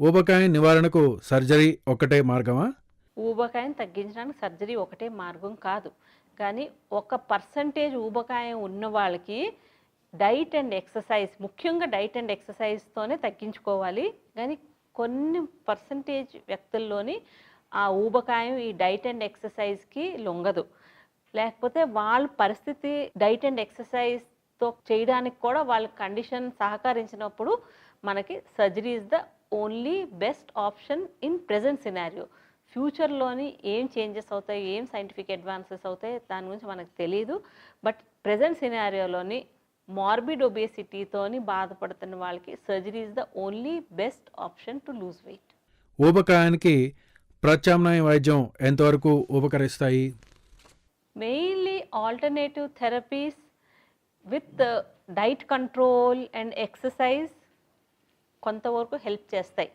ఊబకాయం నివారణకు సర్జరీ ఒక్కటే మార్గమా? ఊబకాయం తగ్గించడానికి సర్జరీ ఒకటే మార్గం కాదు. కానీ ఒక పర్సంటేజ్ ఊబకాయం ఉన్న వాళ్ళకి డైట్ అండ్ ఎక్సర్సైజ్ ముఖ్యంగా డైట్ అండ్ ఎక్సర్సైజ్తోనే తగ్గించుకోవాలి. కానీ కొన్ని పర్సంటేజ్ వ్యక్తుల్లోని ఆ ఊబకాయం ఈ డైట్ అండ్ ఎక్సర్సైజ్కి లొంగదు. లేకపోతే వాళ్ళ పరిస్థితి డైట్ అండ్ ఎక్సర్సైజ్తో చేయడానికి కూడా వాళ్ళ కండిషన్ సహకరించినప్పుడు మనకి surgery is the only best option in present scenario ఫ్యూచర్లోని ఏం చేంజెస్ అవుతాయి ఏం సైంటిఫిక్ అడ్వాన్సెస్ అవుతాయి దాని గురించి మనకు తెలియదు బట్ ప్రజెంట్ సినారియోలోని మార్బిడ్ ఒబేసిటీతోని బాధపడుతున్న వాళ్ళకి surgery is the only best option to lose weight ఊబకాయానికి ప్రత్యామ్నాయ వైద్యం ఎంతవరకు ఉపకరిస్తాయి? Mainly alternative therapies with diet control and exercise కొంతవరకు హెల్ప్ చేస్తాయి.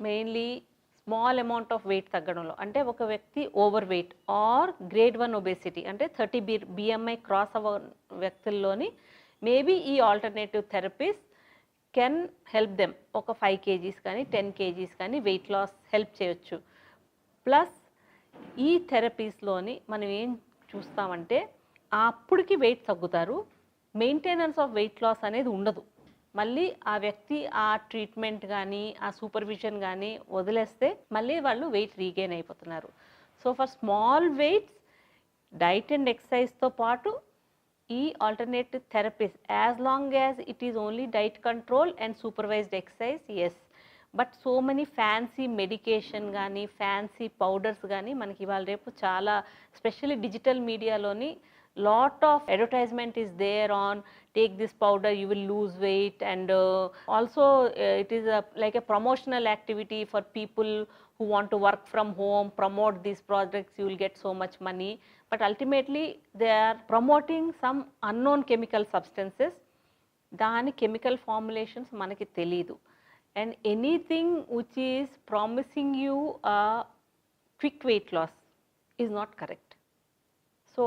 Mainly small amount of weight తగ్గడంలో. అంటే ఒక వ్యక్తి overweight or grade one obesity అంటే థర్టీ బి బిఎంఐ క్రాస్ అవ వ్యక్తుల్లోని మేబీ ఈ alternative therapies can help them ఒక ఫైవ్ కేజీస్ కానీ టెన్ కేజీస్ కానీ వెయిట్ లాస్ హెల్ప్ చేయొచ్చు. ప్లస్ ఈ థెరపీస్లోని మనం ఏం చూస్తామంటే అప్పటికి వెయిట్ తగ్గుతారు. మెయింటెనెన్స్ ఆఫ్ వెయిట్ లాస్ అనేది ఉండదు. మళ్ళీ ఆ వ్యక్తి ఆ ట్రీట్మెంట్ కానీ ఆ సూపర్విజన్ కానీ వదిలేస్తే మళ్ళీ వాళ్ళు వెయిట్ రీగెయిన్ అయిపోతున్నారు. So for small weights diet and ఎక్సర్సైజ్తో పాటు ఈ alternative therapies as long as it is only diet control and supervised exercise yes but so many fancy medication కానీ ఫ్యాన్సీ పౌడర్స్ కానీ మనకి ఇవాళ రేపు చాలా స్పెషల్లీ డిజిటల్ మీడియాలోని Lot of advertisement is there on take this powder you will lose weight and also it is like a promotional activity for people who want to work from home, promote these projects, you will get so much money. But ultimately, they are promoting some unknown chemical substances. దాని chemical formulations మనకి తెలీదు and anything which is promising you quick weight loss is not correct so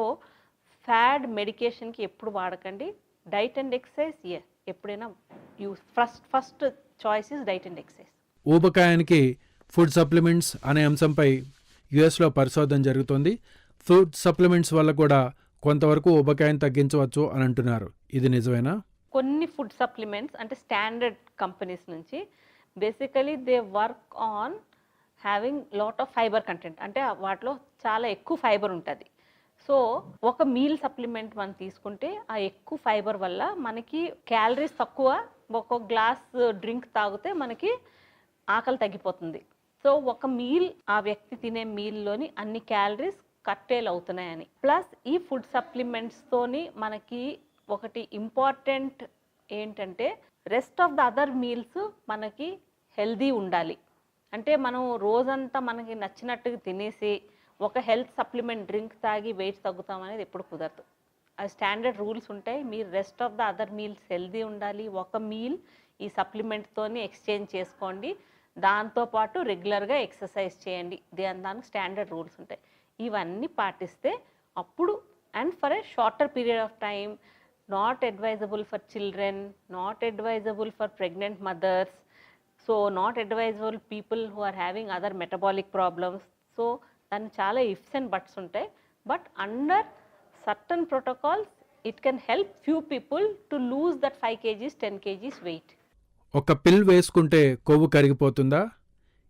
fad మెడికేషన్కి ఎప్పుడు వాడకండి? Diet and exercise ఏ ఎప్పుడైనా you first first choice is diet and exercise. ఊబకాయానికి food supplements అనే అంశంపై యుఎస్లో పరిశోధన జరుగుతోంది. ఫుడ్ సప్లిమెంట్స్ వల్ల కూడా కొంతవరకు ఊబకాయం తగ్గించవచ్చు అని అంటున్నారు. ఇది నిజమేనా? కొన్ని ఫుడ్ సప్లిమెంట్స్ అంటే స్టాండర్డ్ కంపెనీస్ నుంచి basically they work on having lot of fibre content. అంటే వాటిలో చాలా ఎక్కువ ఫైబర్ ఉంటుంది. సో ఒక మీల్ సప్లిమెంట్ మనం తీసుకుంటే ఆ ఎక్కువ ఫైబర్ వల్ల మనకి క్యాలరీస్ తక్కువ ఒక గ్లాస్ డ్రింక్ తాగితే మనకి ఆకలి తగ్గిపోతుంది. సో ఒక మీల్ ఆ వ్యక్తి తినే మీల్లోని అన్ని క్యాలరీస్ కట్టేలు అవుతున్నాయని. ప్లస్ ఈ ఫుడ్ సప్లిమెంట్స్తోని మనకి ఒకటి ఇంపార్టెంట్ ఏంటంటే rest of the other meals మనకి హెల్దీ ఉండాలి. అంటే మనం రోజంతా మనకి నచ్చినట్టుగా తినేసి ఒక హెల్త్ సప్లిమెంట్ డ్రింక్ తాగి వెయిట్ తగ్గుతాం అనేది ఎప్పుడు కుదరదు. అది స్టాండర్డ్ రూల్స్ ఉంటాయి మీరు rest of the other meals healthy ఉండాలి. ఒక మీల్ ఈ సప్లిమెంట్తోని ఎక్స్చేంజ్ చేసుకోండి. దాంతోపాటు రెగ్యులర్గా ఎక్సర్సైజ్ చేయండి. దాని దానికి స్టాండర్డ్ రూల్స్ ఉంటాయి. ఇవన్నీ పాటిస్తే అప్పుడు and for a shorter period of time not advisable for children not advisable for pregnant mothers so not advisable people who are having other metabolic problems. So దానికి చాలా ఇఫ్స్ అండ్ బట్స్ ఉంటాయి. But under certain protocols it can help few people to lose that five kgs ten kgs weight. ఒక pill వేసుకుంటే కొవ్వు కరిగిపోతుందా?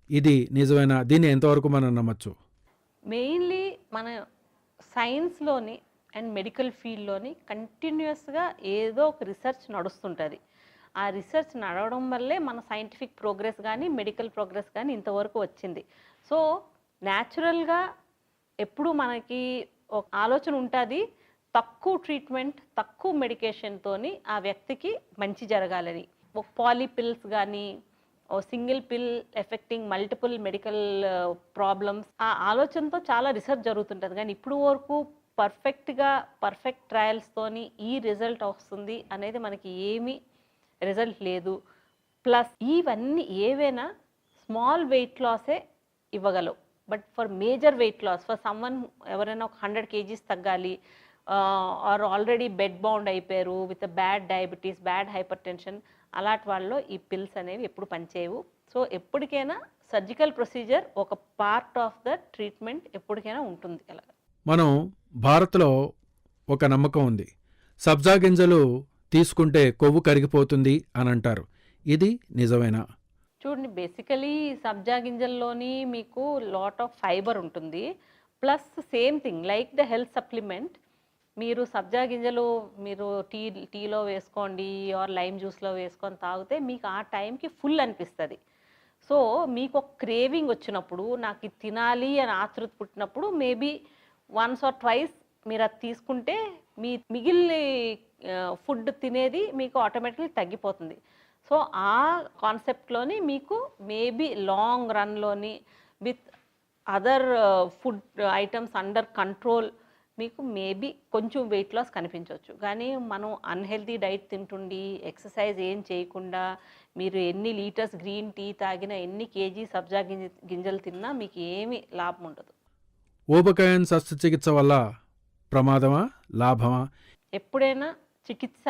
ఇది నిజమేనా? దీన్ని ఎంతవరకు మనం నమ్మచ్చు? మెయిన్లీ మన సైన్స్లోని అండ్ మెడికల్ ఫీల్డ్లోని కంటిన్యూస్గా ఏదో ఒక రీసెర్చ్ నడుస్తుంటుంది. ఆ రీసెర్చ్ నడవడం వల్లే మన సైంటిఫిక్ ప్రోగ్రెస్ కానీ మెడికల్ ప్రోగ్రెస్ కానీ ఇంతవరకు వచ్చింది. సో న్యాచురల్గా ఎప్పుడు మనకి ఒక ఆలోచన ఉంటుంది తక్కువ ట్రీట్మెంట్ తక్కువ మెడికేషన్తోని ఆ వ్యక్తికి మంచి జరగాలని. ఒక పాలీ పిల్స్ కానీ ఓ single pill affecting multiple medical problems ఆ ఆలోచనతో చాలా రీసెర్చ్ జరుగుతుంటుంది. కానీ ఇప్పుడు వరకు పర్ఫెక్ట్గా పర్ఫెక్ట్ ట్రయల్స్తోని ఈ రిజల్ట్ వస్తుంది అనేది మనకి ఏమీ రిజల్ట్ లేదు. ప్లస్ ఇవన్నీ ఏవైనా స్మాల్ వెయిట్ లాసే ఇవ్వగలవు. But for major weight loss for someone ఎవరైనా ఒక హండ్రెడ్ కేజీస్ తగ్గాలి ఆర్ ఆల్రెడీ బెడ్ బౌండ్ అయిపోయారు with bad diabetes bad hypertension అలాంటి వాళ్ళలో ఈ పిల్స్ అనేవి ఎప్పుడు పనిచేయవు. సో ఎప్పటికైనా సర్జికల్ ప్రొసీజర్ ఒక పార్ట్ ఆఫ్ ద ట్రీట్మెంట్ ఎప్పటికైనా ఉంటుంది అలా మనం భారత్లో ఒక నమ్మకం ఉంది. సబ్జా గింజలు తీసుకుంటే కొవ్వు కరిగిపోతుంది అని అంటారు. ఇది నిజమేనా? చూడండి బేసికలీ సబ్జా గింజల్లోని మీకు లాట్ ఆఫ్ ఫైబర్ ఉంటుంది. Plus same thing like the health supplement మీరు సబ్జా గింజలు మీరు టీ టీలో వేసుకోండి ఆర్ లైమ్ జ్యూస్లో వేసుకొని తాగితే మీకు ఆ టైంకి ఫుల్ అనిపిస్తుంది. సో మీకు ఒక క్రేవింగ్ వచ్చినప్పుడు నాకు ఇది తినాలి అని ఆతృత పుట్టినప్పుడు మేబీ వన్స్ ఆర్ ట్వైస్ మీరు అది తీసుకుంటే మీ మిగిలిన ఫుడ్ తినేది మీకు ఆటోమేటిక్లీ తగ్గిపోతుంది. సో ఆ కాన్సెప్ట్లోని మీకు maybe long రన్లోని with other food items under control మీకు మేబీ కొంచెం వెయిట్ లాస్ కనిపించవచ్చు. కానీ మనం అన్హెల్తీ డైట్ తింటుండి ఎక్సర్సైజ్ ఏం చేయకుండా మీరు ఎన్ని లీటర్స్ గ్రీన్ టీ తాగినా ఎన్ని కేజీ సబ్జా గింజ గింజలు తిన్నా మీకు ఏమీ లాభం ఉండదు. ఊబకాయం శస్త్రచికిత్స వల్ల ప్రమాదమా లాభమా? ఎప్పుడైనా చికిత్స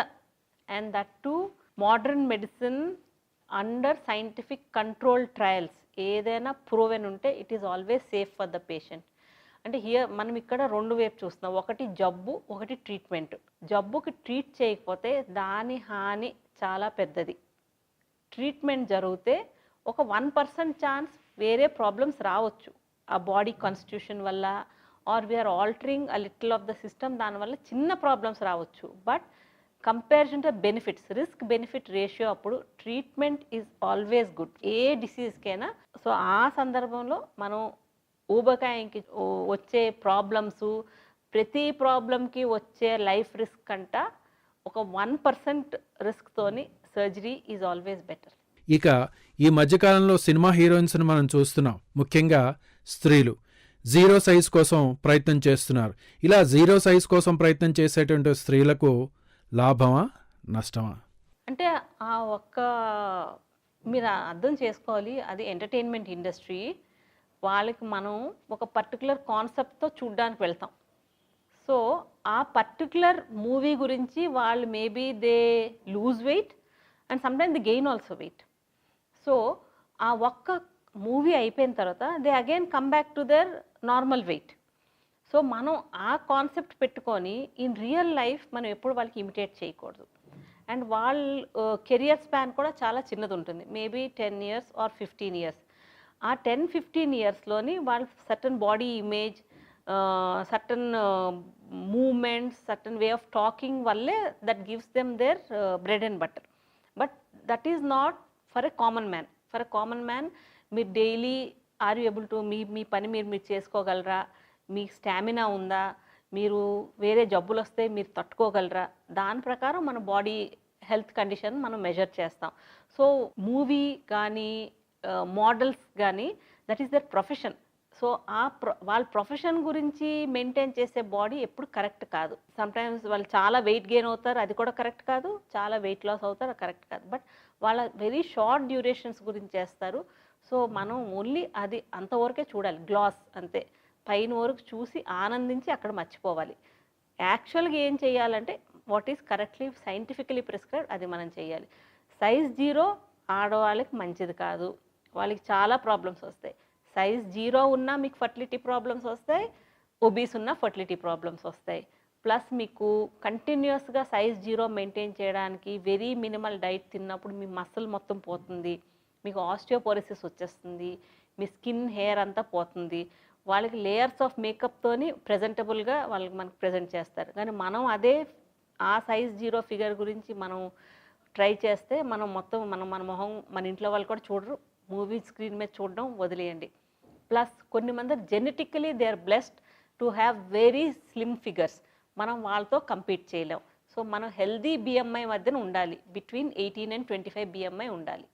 and that to modern medicine under scientific control trials ఏదైనా ప్రూవెన్ ఉంటే it is always safe for the patient అంటే హియర్ మనం ఇక్కడ రెండు వైపు చూస్తున్నాం. ఒకటి జబ్బు ఒకటి ట్రీట్మెంట్ జబ్బుకి ట్రీట్ చేయకపోతే దాని హాని చాలా పెద్దది. ట్రీట్మెంట్ జరిగితే ఒక వన్ పర్సెంట్ ఛాన్స్ వేరే ప్రాబ్లమ్స్ రావచ్చు. ఆ బాడీ కాన్స్టిట్యూషన్ వల్ల or we are altering a little of the system దానివల్ల చిన్న ప్రాబ్లమ్స్ రావచ్చు. But comparison to benefits risk benefit ratio అప్పుడు ట్రీట్మెంట్ ఈజ్ ఆల్వేస్ గుడ్ ఏ డిసీజ్కైనా సో ఆ సందర్భంలో మనం ఊబకాయంకి వచ్చే ప్రాబ్లమ్స్ ప్రతి ప్రాబ్లంకి వచ్చే లైఫ్ రిస్క్ అంట ఒక వన్ పర్సెంట్ రిస్క్తోని సర్జరీ ఈజ్ ఆల్వేస్ బెటర్ ఇక ఈ మధ్యకాలంలో సినిమా హీరోయిన్స్ను మనం చూస్తున్నాం. ముఖ్యంగా స్త్రీలు. జీరో సైజ్ కోసం ప్రయత్నం చేస్తున్నారు. ఇలా జీరో సైజ్ కోసం ప్రయత్నం చేసేటువంటి స్త్రీలకు లాభమా నష్టమా? అంటే ఆ ఒక్క మీరు అర్థం చేసుకోవాలి అది ఎంటర్టైన్మెంట్ ఇండస్ట్రీ. వాళ్ళకి మనం ఒక పర్టికులర్ కాన్సెప్ట్తో చూడ్డానికి వెళ్తాం. సో ఆ పర్టికులర్ మూవీ గురించి వాళ్ళు maybe they lose weight and sometime the gain also weight. So ఆ ఒక్క మూవీ అయిపోయిన తర్వాత they again come back to their normal weight. So మనం ఆ కాన్సెప్ట్ పెట్టుకొని ఇన్ రియల్ లైఫ్ మనం ఎప్పుడు వాళ్ళకి ఇమిటేట్ చేయకూడదు. అండ్ వాళ్ళ కెరియర్ స్పాన్ కూడా చాలా చిన్నది ఉంటుంది maybe ten years or fifteen years. ఆ టెన్ ఫిఫ్టీన్ ఇయర్స్లోని వాళ్ళు certain body image certain movements certain way of talking వల్లే that gives them their bread and butter but that is not for a common man. For a common man మీరు daily are you able to మీ మీ పని మీరు మీరు చేసుకోగలరా? మీ stamina ఉందా? మీరు వేరే జబ్బులు వస్తే మీరు తట్టుకోగలరా? దాని ప్రకారం మన బాడీ హెల్త్ కండిషన్ మనం మెజర్ చేస్తాం. సో మూవీ కానీ మోడల్స్ కానీ that is their profession. So ఆ ప్రొ వాళ్ళ ప్రొఫెషన్ గురించి మెయింటైన్ చేసే బాడీ ఎప్పుడు కరెక్ట్ కాదు. సమ్టైమ్స్ వాళ్ళు చాలా వెయిట్ గెయిన్ అవుతారు అది కూడా కరెక్ట్ కాదు. చాలా వెయిట్ లాస్ అవుతారు అది కరెక్ట్ కాదు. బట్ వాళ్ళ వెరీ షార్ట్ డ్యూరేషన్స్ గురించి చేస్తారు. సో మనం ఓన్లీ అది అంతవరకే చూడాలి. గ్లాస్ అంతే. పైన వరకు చూసి ఆనందించి అక్కడ మర్చిపోవాలి. యాక్చువల్గా ఏం చేయాలంటే what is correctly scientifically prescribe అది మనం చేయాలి. సైజ్ జీరో ఆడవాళ్ళకి మంచిది కాదు. వాళ్ళకి చాలా ప్రాబ్లమ్స్ వస్తాయి. సైజ్ జీరో ఉన్నా మీకు ఫర్టిలిటీ ప్రాబ్లమ్స్ వస్తాయి. ఒబీస్ ఉన్నా ఫర్టిలిటీ ప్రాబ్లమ్స్ వస్తాయి. ప్లస్ మీకు కంటిన్యూస్గా సైజ్ జీరో మెయింటైన్ చేయడానికి వెరీ మినిమల్ డైట్ తిన్నప్పుడు మీ మసల్ మొత్తం పోతుంది. మీకు ఆస్టియోపోరిసిస్ వచ్చేస్తుంది. మీ స్కిన్ హెయిర్ అంతా పోతుంది. వాళ్ళకి లేయర్స్ ఆఫ్ మేకప్తోని ప్రజెంటబుల్గా వాళ్ళకి మనకు ప్రజెంట్ చేస్తారు. కానీ మనం అదే ఆ సైజ్ జీరో ఫిగర్ గురించి మనం ట్రై చేస్తే మనం మొత్తం మనం మన మొహం మన ఇంట్లో వాళ్ళు కూడా చూడరు. మూవీ స్క్రీన్ మీద చూడడం వదిలేయండి. ప్లస్ కొన్ని మంది genetically they are blessed to have very slim figures మనం వాళ్ళతో కంపీట్ చేయలేం. సో మనం హెల్దీ బిఎంఐ మధ్యన ఉండాలి. Between eighteen and twenty five BMI ఉండాలి.